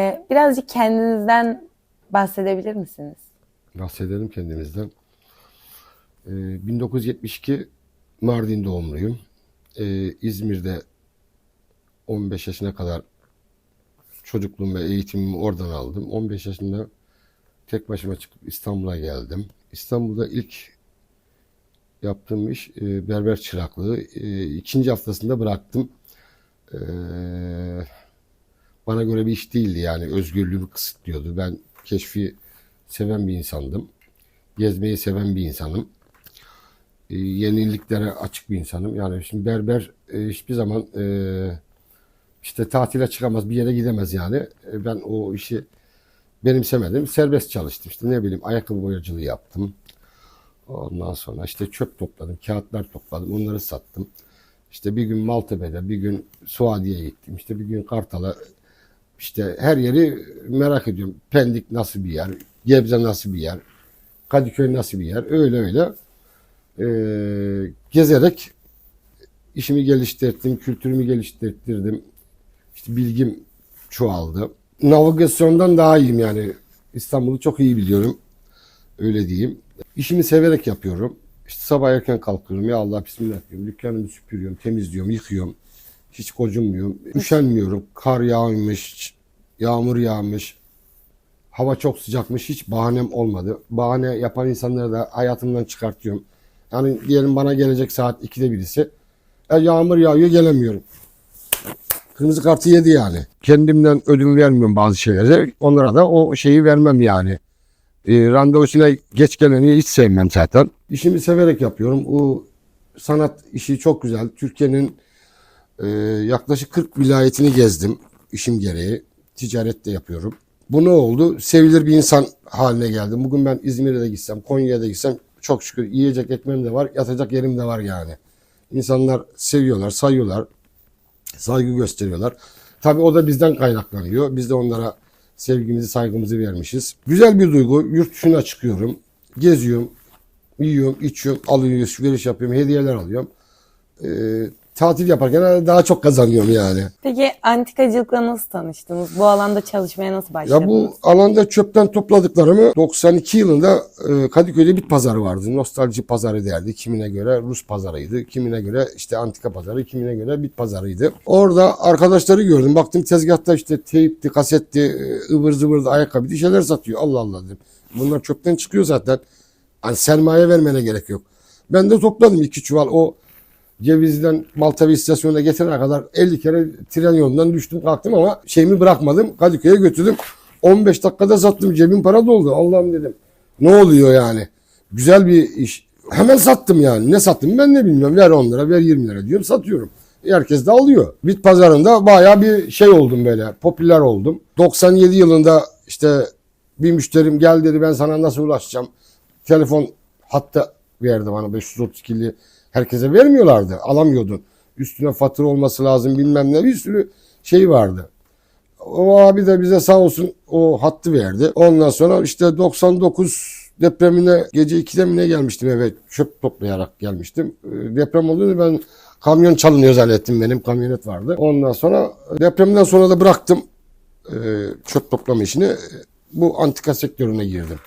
Ee, Birazcık kendinizden bahsedebilir misiniz? Bahsedelim kendimizden. Ee, 1972 Mardin doğumluyum. Ee, İzmir'de 15 yaşına kadar çocukluğum ve eğitimimi oradan aldım. 15 yaşında tek başıma çıkıp İstanbul'a geldim. İstanbul'da ilk yaptığım iş e, berber çıraklığı. E, ikinci haftasında bıraktım. Ee, bana göre bir iş değildi yani özgürlüğümü kısıtlıyordu. Ben keşfi seven bir insandım. Gezmeyi seven bir insanım. E, yeniliklere açık bir insanım. Yani şimdi berber e, hiçbir zaman e, işte tatile çıkamaz, bir yere gidemez yani. E, ben o işi benimsemedim. Serbest çalıştım. İşte ne bileyim ayakkabı boyacılığı yaptım. Ondan sonra işte çöp topladım, kağıtlar topladım, onları sattım. İşte bir gün Maltepe'de, bir gün Suadiye'ye gittim. İşte bir gün Kartal'a işte her yeri merak ediyorum. Pendik nasıl bir yer, Gebze nasıl bir yer, Kadıköy nasıl bir yer. Öyle öyle eee, gezerek işimi geliştirdim, kültürümü geliştirdim. İşte bilgim çoğaldı. Navigasyondan daha iyiyim yani. İstanbul'u çok iyi biliyorum. Öyle diyeyim. İşimi severek yapıyorum. İşte sabah erken kalkıyorum. Ya Allah bismillah diyorum. Dükkanımı süpürüyorum, temizliyorum, yıkıyorum. Hiç kocunmuyorum. Üşenmiyorum. Kar yağmış, yağmur yağmış. Hava çok sıcakmış. Hiç bahanem olmadı. Bahane yapan insanları da hayatımdan çıkartıyorum. Yani diyelim bana gelecek saat 2'de birisi. E, yağmur yağıyor gelemiyorum. Kırmızı kartı yedi yani. Kendimden ödün vermiyorum bazı şeylere. Onlara da o şeyi vermem yani. E, randevusuna geç geleni hiç sevmem zaten. İşimi severek yapıyorum. O sanat işi çok güzel. Türkiye'nin e, yaklaşık 40 vilayetini gezdim işim gereği. Ticaret de yapıyorum. Bu ne oldu? Sevilir bir insan haline geldim. Bugün ben İzmir'e de gitsem, Konya'ya da gitsem çok şükür yiyecek ekmeğim de var, yatacak yerim de var yani. İnsanlar seviyorlar, sayıyorlar, saygı gösteriyorlar. Tabii o da bizden kaynaklanıyor. Biz de onlara sevgimizi, saygımızı vermişiz. Güzel bir duygu. Yurt dışına çıkıyorum, geziyorum, yiyorum, içiyorum, alıyorum, alışveriş yapıyorum, hediyeler alıyorum. Ee, tatil yaparken daha çok kazanıyorum yani. Peki antikacılıkla nasıl tanıştınız? Bu alanda çalışmaya nasıl başladınız? Ya bu alanda çöpten topladıklarımı 92 yılında e, Kadıköy'de bir pazarı vardı. Nostalji pazarı derdi. Kimine göre Rus pazarıydı. Kimine göre işte antika pazarı. Kimine göre bit pazarıydı. Orada arkadaşları gördüm. Baktım tezgahta işte teypti, kasetti, e, ıvır zıvırdı, ayakkabı şeyler satıyor. Allah Allah dedim. Bunlar çöpten çıkıyor zaten. Hani sermaye vermene gerek yok. Ben de topladım iki çuval o Ceviz'den Maltepe istasyonuna getirene kadar 50 kere tren yolundan düştüm kalktım ama şeyimi bırakmadım. Kadıköy'e götürdüm. 15 dakikada sattım. Cebim para doldu. Allah'ım dedim. Ne oluyor yani? Güzel bir iş. Hemen sattım yani. Ne sattım ben ne bilmiyorum. Ver 10 lira, ver 20 lira diyorum. Satıyorum. Herkes de alıyor. Bit pazarında bayağı bir şey oldum böyle. Popüler oldum. 97 yılında işte bir müşterim gel dedi ben sana nasıl ulaşacağım. Telefon hatta verdi bana 532'li. Herkese vermiyorlardı. Alamıyordun. Üstüne fatura olması lazım bilmem ne bir sürü şey vardı. O abi de bize sağ olsun o hattı verdi. Ondan sonra işte 99 depremine gece 2'de mi ne gelmiştim eve çöp toplayarak gelmiştim. Ee, Deprem oldu ben kamyon çalınıyor zannettim benim kamyonet vardı. Ondan sonra depremden sonra da bıraktım e, çöp toplama işini. Bu antika sektörüne girdim.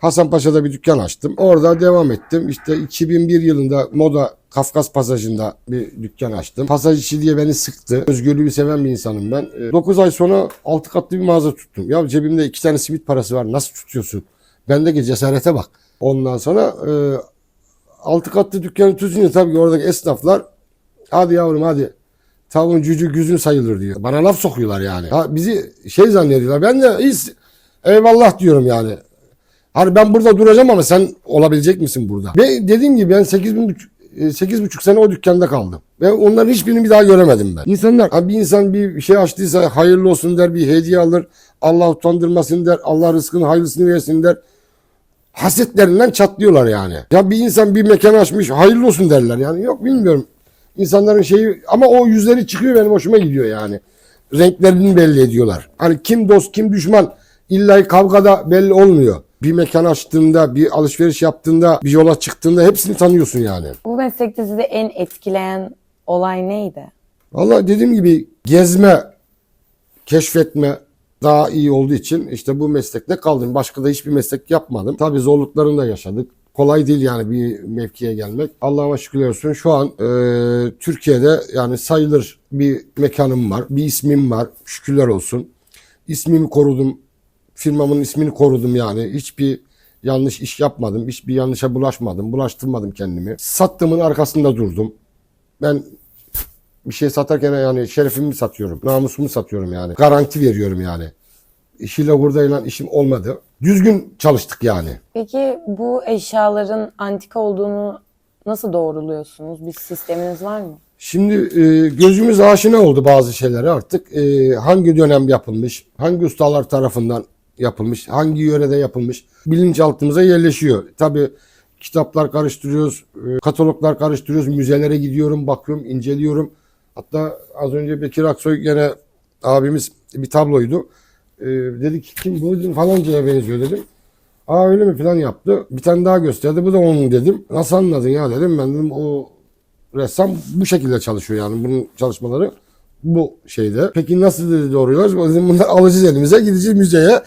Hasanpaşa'da bir dükkan açtım. Orada devam ettim. İşte 2001 yılında Moda Kafkas Pasajı'nda bir dükkan açtım. Pasaj işi diye beni sıktı. Özgürlüğü seven bir insanım ben. 9 ay sonra 6 katlı bir mağaza tuttum. Ya cebimde 2 tane simit parası var. Nasıl tutuyorsun? Bendeki cesarete bak. Ondan sonra 6 katlı dükkanı tutunca tabii ki oradaki esnaflar hadi yavrum hadi tavuğun cücü güzün sayılır diyor. Bana laf sokuyorlar yani. Ha, bizi şey zannediyorlar. Ben de hiç eyvallah diyorum yani. Hani ben burada duracağım ama sen olabilecek misin burada? Ve dediğim gibi ben 8 bin sekiz buçuk sene o dükkanda kaldım. Ve onların hiçbirini bir daha göremedim ben. İnsanlar hani bir insan bir şey açtıysa hayırlı olsun der bir hediye alır. Allah utandırmasın der. Allah rızkının hayırlısını versin der. Hasetlerinden çatlıyorlar yani. Ya bir insan bir mekan açmış hayırlı olsun derler yani. Yok bilmiyorum. İnsanların şeyi ama o yüzleri çıkıyor benim hoşuma gidiyor yani. Renklerini belli ediyorlar. Hani kim dost kim düşman illa kavgada belli olmuyor bir mekan açtığında, bir alışveriş yaptığında, bir yola çıktığında hepsini tanıyorsun yani. Bu meslekte sizi en etkileyen olay neydi? Valla dediğim gibi gezme, keşfetme daha iyi olduğu için işte bu meslekte kaldım. Başka da hiçbir meslek yapmadım. Tabii zorluklarını da yaşadık. Kolay değil yani bir mevkiye gelmek. Allah'ıma şükürler olsun şu an e, Türkiye'de yani sayılır bir mekanım var. Bir ismim var. Şükürler olsun. İsmimi korudum. Firmamın ismini korudum yani. Hiçbir yanlış iş yapmadım. Hiçbir yanlışa bulaşmadım. Bulaştırmadım kendimi. Sattığımın arkasında durdum. Ben bir şey satarken yani şerefimi satıyorum. Namusumu satıyorum yani. Garanti veriyorum yani. İşiyle hurdayla işim olmadı. Düzgün çalıştık yani. Peki bu eşyaların antika olduğunu nasıl doğruluyorsunuz? Bir sisteminiz var mı? Şimdi e, gözümüz aşina oldu bazı şeylere artık. E, hangi dönem yapılmış, hangi ustalar tarafından yapılmış, hangi yörede yapılmış bilinçaltımıza yerleşiyor. Tabii kitaplar karıştırıyoruz, e, kataloglar karıştırıyoruz, müzelere gidiyorum, bakıyorum, inceliyorum. Hatta az önce Bekir Aksoy gene abimiz bir tabloydu. E, dedi ki kim bu falancaya benziyor dedim. Aa öyle mi falan yaptı. Bir tane daha gösterdi. Bu da onun dedim. Nasıl anladın ya dedim. Ben dedim o ressam bu şekilde çalışıyor yani bunun çalışmaları bu şeyde. Peki nasıl dedi doğruyorlar? O dedim bunları alacağız elimize gideceğiz müzeye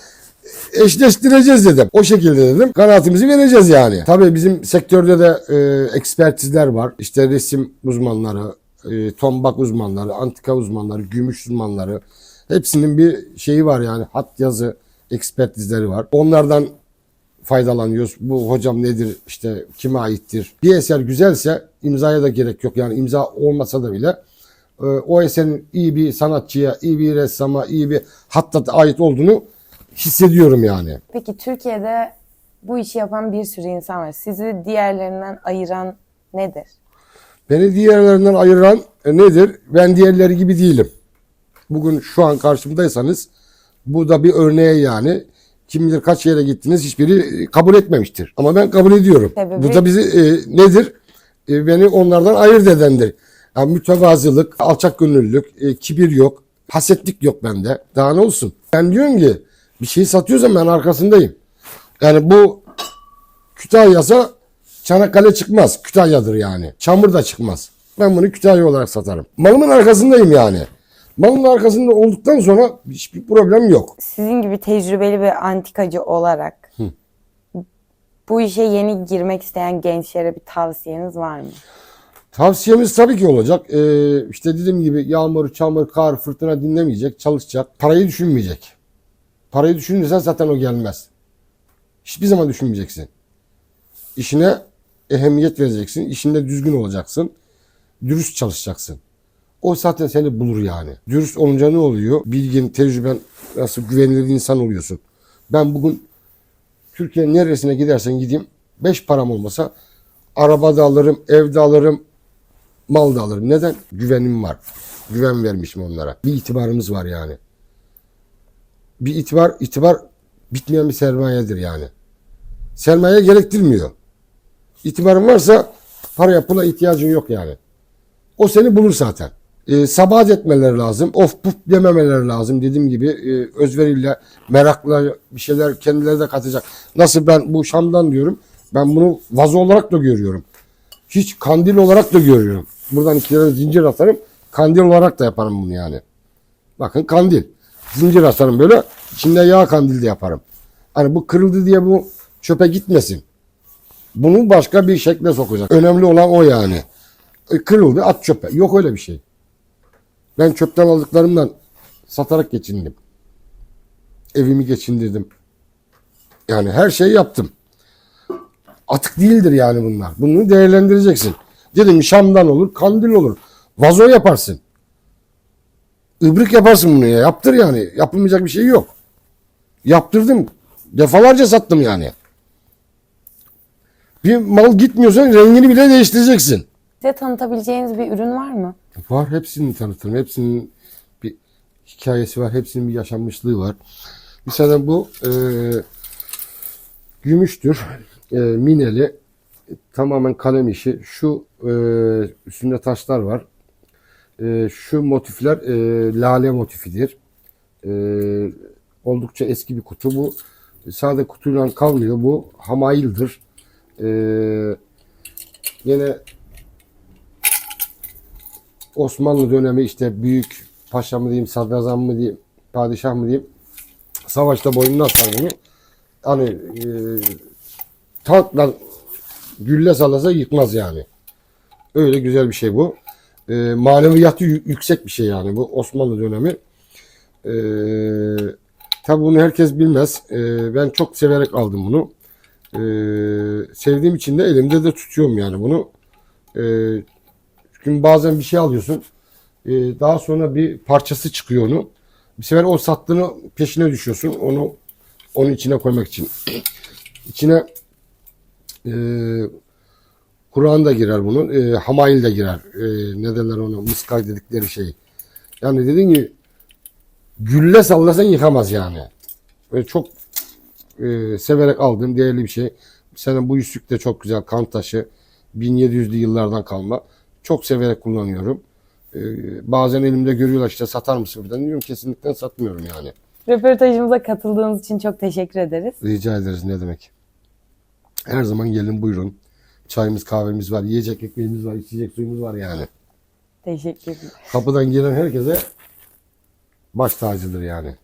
eşleştireceğiz dedim. O şekilde dedim. Kanaatimizi vereceğiz yani. Tabii bizim sektörde de e, ekspertizler var. İşte resim uzmanları, e, tombak uzmanları, antika uzmanları, gümüş uzmanları. Hepsinin bir şeyi var yani hat yazı ekspertizleri var. Onlardan faydalanıyoruz. Bu hocam nedir işte kime aittir. Bir eser güzelse imzaya da gerek yok. Yani imza olmasa da bile e, o eserin iyi bir sanatçıya, iyi bir ressama, iyi bir hatta ait olduğunu hissediyorum yani. Peki Türkiye'de bu işi yapan bir sürü insan var. Sizi diğerlerinden ayıran nedir? Beni diğerlerinden ayıran e, nedir? Ben diğerleri gibi değilim. Bugün şu an karşımdaysanız bu da bir örneğe yani. Kim bilir kaç yere gittiniz hiçbiri kabul etmemiştir. Ama ben kabul ediyorum. Sebebi? Bu da bizi e, nedir? E, beni onlardan ayırt edendir. Yani mütevazılık, alçak gönüllülük, e, kibir yok, hasetlik yok bende. Daha ne olsun? Ben diyorum ki bir şey satıyorsam ben arkasındayım. Yani bu Kütahya'sa Çanakkale çıkmaz. Kütahya'dır yani. Çamur da çıkmaz. Ben bunu Kütahya olarak satarım. Malımın arkasındayım yani. Malımın arkasında olduktan sonra hiçbir problem yok. Sizin gibi tecrübeli bir antikacı olarak bu işe yeni girmek isteyen gençlere bir tavsiyeniz var mı? Tavsiyemiz tabii ki olacak. Ee, işte dediğim gibi yağmur, çamur, kar, fırtına dinlemeyecek, çalışacak. Parayı düşünmeyecek. Parayı düşünürsen zaten o gelmez. Hiçbir zaman düşünmeyeceksin. İşine ehemmiyet vereceksin. İşinde düzgün olacaksın. Dürüst çalışacaksın. O zaten seni bulur yani. Dürüst olunca ne oluyor? Bilgin, tecrüben, nasıl güvenilir insan oluyorsun. Ben bugün Türkiye'nin neresine gidersen gideyim beş param olmasa araba da alırım, ev de alırım, mal da alırım. Neden? Güvenim var. Güven vermişim onlara. Bir itibarımız var yani. Bir itibar, itibar bitmeyen bir sermayedir yani. Sermaye gerektirmiyor. İtibarın varsa paraya pula ihtiyacın yok yani. O seni bulur zaten. Ee, sabahat etmeleri lazım. Of puf dememeleri lazım. Dediğim gibi e, özveriyle, merakla bir şeyler kendileri de katacak. Nasıl ben bu Şam'dan diyorum. Ben bunu vazo olarak da görüyorum. Hiç kandil olarak da görüyorum. Buradan iki zincir atarım. Kandil olarak da yaparım bunu yani. Bakın kandil. Zincir asarım böyle. İçinde yağ kandil de yaparım. Hani bu kırıldı diye bu çöpe gitmesin. Bunu başka bir şekle sokacak. Önemli olan o yani. E, kırıldı at çöpe. Yok öyle bir şey. Ben çöpten aldıklarımdan satarak geçindim. Evimi geçindirdim. Yani her şeyi yaptım. Atık değildir yani bunlar. Bunu değerlendireceksin. Dedim Şam'dan olur, kandil olur. Vazo yaparsın. İbrik yaparsın bunu ya. Yaptır yani. Yapılmayacak bir şey yok. Yaptırdım. Defalarca sattım yani. Bir mal gitmiyorsan rengini bile değiştireceksin. Size tanıtabileceğiniz bir ürün var mı? Var hepsini tanıtırım. Hepsinin bir hikayesi var. Hepsinin bir yaşanmışlığı var. Mesela bu e, gümüştür. E, mineli. tamamen kalem işi. Şu e, üstünde taşlar var. E, şu motifler e, lale motifidir. E, oldukça eski bir kutu. Bu sade kutuyla kalmıyor. Bu hamaildir. E, yine Osmanlı dönemi işte büyük paşa mı diyeyim, sadrazam mı diyeyim, padişah mı diyeyim savaşta boynuna atar bunu. Hani e, tankla gülle sallasa yıkmaz yani. Öyle güzel bir şey bu. E, maneviyatı yü- yüksek bir şey yani bu Osmanlı dönemi. E, tabi bunu herkes bilmez. E, ben çok severek aldım bunu. E, sevdiğim için de elimde de tutuyorum yani bunu. E, çünkü bazen bir şey alıyorsun. e, daha sonra bir parçası çıkıyor onu. Bir sefer o sattığını peşine düşüyorsun. Onu onun içine koymak için. İçine e, Kur'an da girer bunun. E, Hamail de girer. E, ne derler onu? Mıskay dedikleri şey. Yani dediğin gibi gülle sallasan yıkamaz yani. Böyle çok e, severek aldığım değerli bir şey. Senin bu yüzük de çok güzel. Kan taşı. 1700'lü yıllardan kalma. Çok severek kullanıyorum. E, bazen elimde görüyorlar işte satar mısın buradan diyorum kesinlikle satmıyorum yani. Röportajımıza katıldığınız için çok teşekkür ederiz. Rica ederiz ne demek. Her zaman gelin buyurun. Çayımız kahvemiz var, yiyecek ekmeğimiz var, içecek suyumuz var yani. Teşekkürler. Kapıdan giren herkese baş tacıdır yani.